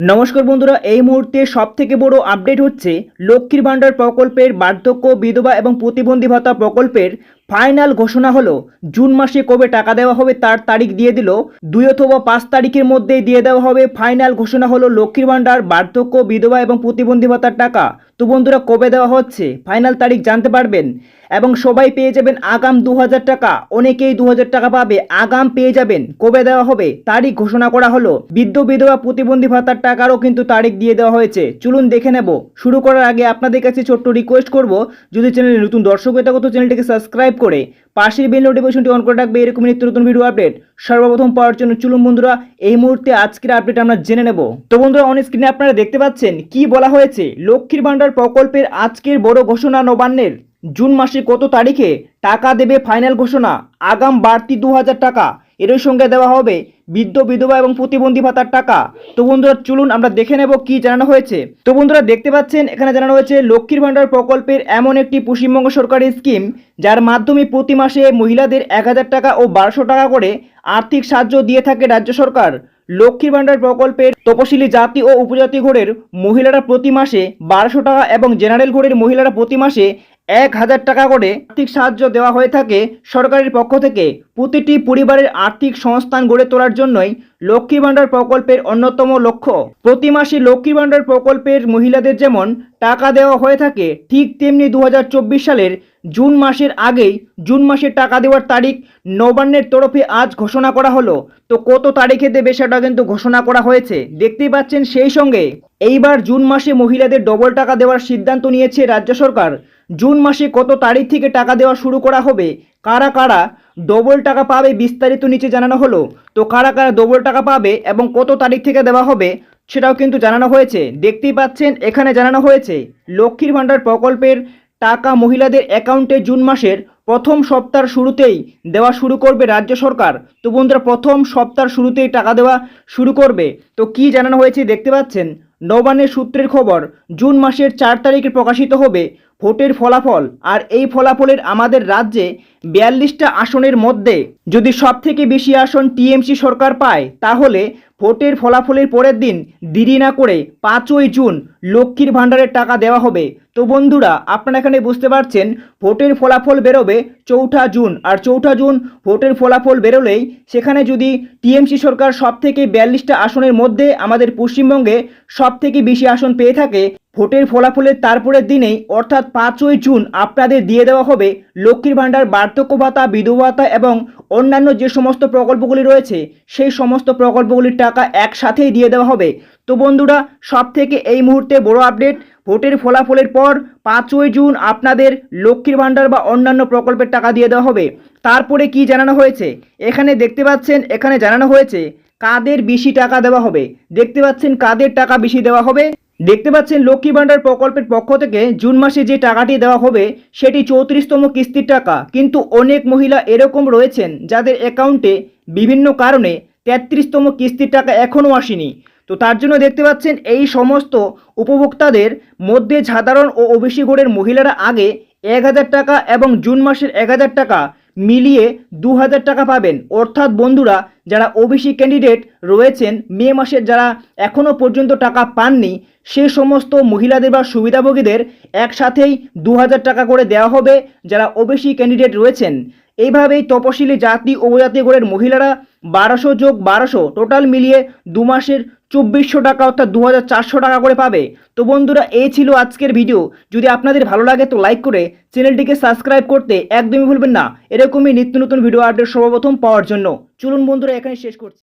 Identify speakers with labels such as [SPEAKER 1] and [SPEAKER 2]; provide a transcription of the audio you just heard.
[SPEAKER 1] নমস্কার বন্ধুরা, এই মুহূর্তে সব থেকে বড় আপডেট হচ্ছে লক্ষ্মীর ভাণ্ডার প্রকল্পের বার্ধক্য, বিধবা এবং প্রতিবন্ধী ভাতা প্রকল্পের ফাইনাল ঘোষণা হলো। জুন মাসে কবে টাকা দেওয়া হবে তার তারিখ দিয়ে দিল। দুই অথবা পাঁচ তারিখের মধ্যেই দিয়ে দেওয়া হবে। ফাইনাল ঘোষণা হলো লক্ষ্মীর ভাণ্ডার, বার্ধক্য, বিধবা এবং প্রতিবন্ধী ভাতার টাকা। তো বন্ধুরা, কবে দেওয়া হচ্ছে? ফাইনাল তারিখ জানতে পারবেন। এবং সবাই পেয়ে যাবেন আগাম দু হাজার টাকা। অনেকেই দু হাজার টাকা পাবে, আগাম পেয়ে যাবেন। কবে দেওয়া হবে? তারিখ ঘোষণা করা হলো। বৃদ্ধ বিধবা প্রতিবন্ধী ভাতার টাকারও কিন্তু তারিখ দিয়ে দেওয়া হয়েছে। চলুন দেখে নেব। শুরু করার আগে আপনাদের কাছে ছোট্ট রিকোয়েস্ট করব। যদি চ্যানেলে নতুন দর্শক হয়ে থাকো, তো চ্যানেলটিকে সাবস্ক্রাইব করে পাশের বেল নোটিফিকেশনটি অন করে রাখবে। এরকম নিত্য নতুন ভিডিও আপডেট সর্বপ্রথম পাওয়ার জন্য চলুন বন্ধুরা, এই মুহূর্তে আজকের আপডেট আমরা জেনে নেব। তো বন্ধুরা অন স্ক্রিনে আপনারা দেখতে পাচ্ছেন কি বলা হয়েছে। লক্ষ্মীর ভাণ্ডার প্রকল্পের আজকের বড় ঘোষণা নবান্নের। জুন মাসে কত তারিখে টাকা দেবে ফাইনাল ঘোষণা? আগাম বাড়তি দু হাজার টাকা। এর সঙ্গে দেওয়া হবে বৃদ্ধ, বিধবা এবং প্রতিবন্ধী ভাতার টাকা। তো বন্ধুরা, চলুন আমরা দেখে নেব কি জানানো হয়েছে। তো বন্ধুরা, দেখতে পাচ্ছেন, এখানে জানানো হয়েছে, লক্ষ্মীর ভাণ্ডার প্রকল্পের এমন একটি পশ্চিমবঙ্গ সরকারের স্কিম, যার মাধ্যমে প্রতি মাসে মহিলাদের এক হাজার টাকা ও বারোশো টাকা করে আর্থিক সাহায্য দিয়ে থাকে রাজ্য সরকার। লক্ষ্মীর ভাণ্ডার প্রকল্পের তপশিলি জাতি ও উপজাতি ঘোরের মহিলারা প্রতি মাসে বারোশো টাকা এবং জেনারেল ঘোরের মহিলারা প্রতি মাসে এক হাজার টাকা করে আর্থিক সাহায্য দেওয়া হয়ে থাকে সরকারের পক্ষ থেকে। প্রতিটি পরিবারের আর্থিক সংস্থান গড়ে তোলার জন্যই লক্ষ্মী ভাণ্ডার প্রকল্পের অন্যতম লক্ষ্য। প্রতি মাসে লক্ষ্মী ভাণ্ডার প্রকল্পের মহিলাদের যেমন টাকা দেওয়া হয়ে থাকে, ঠিক তেমনি দু হাজার চব্বিশ সালের জুন মাসের আগেই জুন মাসের টাকা দেওয়ার তারিখ নবান্নের তরফে আজ ঘোষণা করা হলো। তো কত তারিখে দেবে সেটা কিন্তু ঘোষণা করা হয়েছে। দেখতেই পাচ্ছেন সেই সঙ্গে, এইবার জুন মাসে মহিলাদের ডবল টাকা দেওয়ার সিদ্ধান্ত নিয়েছে রাজ্য সরকার। জুন মাসে কত তারিখ থেকে টাকা দেওয়া শুরু করা হবে? কারা কারা ডবল টাকা পাবে বিস্তারিত নিচে জানানো হলো। তো কারা কারা ডবল টাকা পাবে এবং কত তারিখ থেকে দেওয়া হবে সেটাও কিন্তু জানানো হয়েছে। দেখতেই পাচ্ছেন, এখানে জানানো হয়েছে, লক্ষ্মীর ভাণ্ডার প্রকল্পের টাকা মহিলাদের অ্যাকাউন্টে জুন মাসের প্রথম সপ্তাহের শুরুতেই দেওয়া শুরু করবে রাজ্য সরকার। তো বন্ধুরা, প্রথম সপ্তাহের শুরুতেই টাকা দেওয়া শুরু করবে। তো কি জানানো হয়েছে দেখতে পাচ্ছেন? নবান্নের সূত্রের খবর, জুন মাসের চার তারিখে প্রকাশিত হবে ভোটের ফলাফল। আর এই ফলাফলের আমাদের রাজ্যে বিয়াল্লিশটা আসনের মধ্যে যদি সবথেকে বেশি আসন টিএমসি সরকার পায়, তাহলে ভোটের ফলাফলের পরের দিন দেরি না করে পাঁচই জুন লক্ষ্মীর ভাণ্ডারের টাকা দেওয়া হবে। তো বন্ধুরা, আপনারা এখানে বুঝতে পারছেন, ভোটের ফলাফল বেরোবে চৌঠা জুন। আর চৌঠা জুন ভোটের ফলাফল বেরোলেই সেখানে যদি টিএমসি সরকার সব থেকে বিয়াল্লিশটা আসনের মধ্যে আমাদের পশ্চিমবঙ্গে সব থেকে বেশি আসন পেয়ে থাকে, ভোটের ফলাফলের তারপরের দিনেই অর্থাৎ পাঁচই জুন আপনাদের দিয়ে দেওয়া হবে লক্ষ্মীর ভাণ্ডার, বার্ধক্য ভাতা, বিধবা ভাতা এবং অন্যান্য যে সমস্ত প্রকল্পগুলি রয়েছে, সেই সমস্ত প্রকল্পগুলির টাকা একসাথেই দিয়ে দেওয়া হবে। তো বন্ধুরা সব থেকে এই মুহূর্তে বড় আপডেট, ভোটের ফলাফলের পর পাঁচই জুন আপনাদের লক্ষ্মীর ভাণ্ডার বা অন্যান্য প্রকল্পের টাকা দিয়ে দেওয়া হবে। তারপরে কি জানানো হয়েছে? এখানে দেখতে পাচ্ছেন, এখানে জানানো হয়েছে, কাদের বেশি টাকা দেওয়া হবে? দেখতে পাচ্ছেন, কাদের টাকা বেশি দেওয়া হবে? দেখতে পাচ্ছেন লক্ষ্মী ভাণ্ডার প্রকল্পের পক্ষ থেকে জুন মাসে যে টাকাটি দেওয়া হবে, সেটি চৌত্রিশতম কিস্তির টাকা। কিন্তু অনেক মহিলা এরকম রয়েছেন যাদের অ্যাকাউন্টে বিভিন্ন কারণে তেত্রিশতম কিস্তির টাকা এখনও আসেনি। তো তার জন্য দেখতে পাচ্ছেন এই সমস্ত উপভোক্তাদের মধ্যে সাধারণ ও ঘরের মহিলারা আগে এক হাজার টাকা এবং জুন মাসের এক হাজার টাকা মিলিয়ে দু হাজার টাকা পাবেন। অর্থাৎ বন্ধুরা, যারা ওবিসি ক্যান্ডিডেট রয়েছেন, মে মাসের যারা এখনও পর্যন্ত টাকা পাননি, সে সমস্ত মহিলাদের বা সুবিধাভোগীদের একসাথেই দু হাজার টাকা করে দেওয়া হবে যারা ওবিসি ক্যান্ডিডেট রয়েছেন। এইভাবেই তপশিলি জাতি উপজাতি গড়ের মহিলারা বারোশো যোগ বারোশো টোটাল মিলিয়ে দু মাসের চব্বিশশো টাকা অর্থাৎ দু হাজার চারশো টাকা করে পাবে। তো বন্ধুরা এই ছিল আজকের ভিডিও। যদি আপনাদের ভালো লাগে তো লাইক করে চ্যানেলটিকে সাবস্ক্রাইব করতে একদমই ভুলবেন না। এরকমই নিত্য নতুন ভিডিও আপডেট সর্বপ্রথম পাওয়ার জন্য। চলুন বন্ধুরা, এখানে শেষ করছি।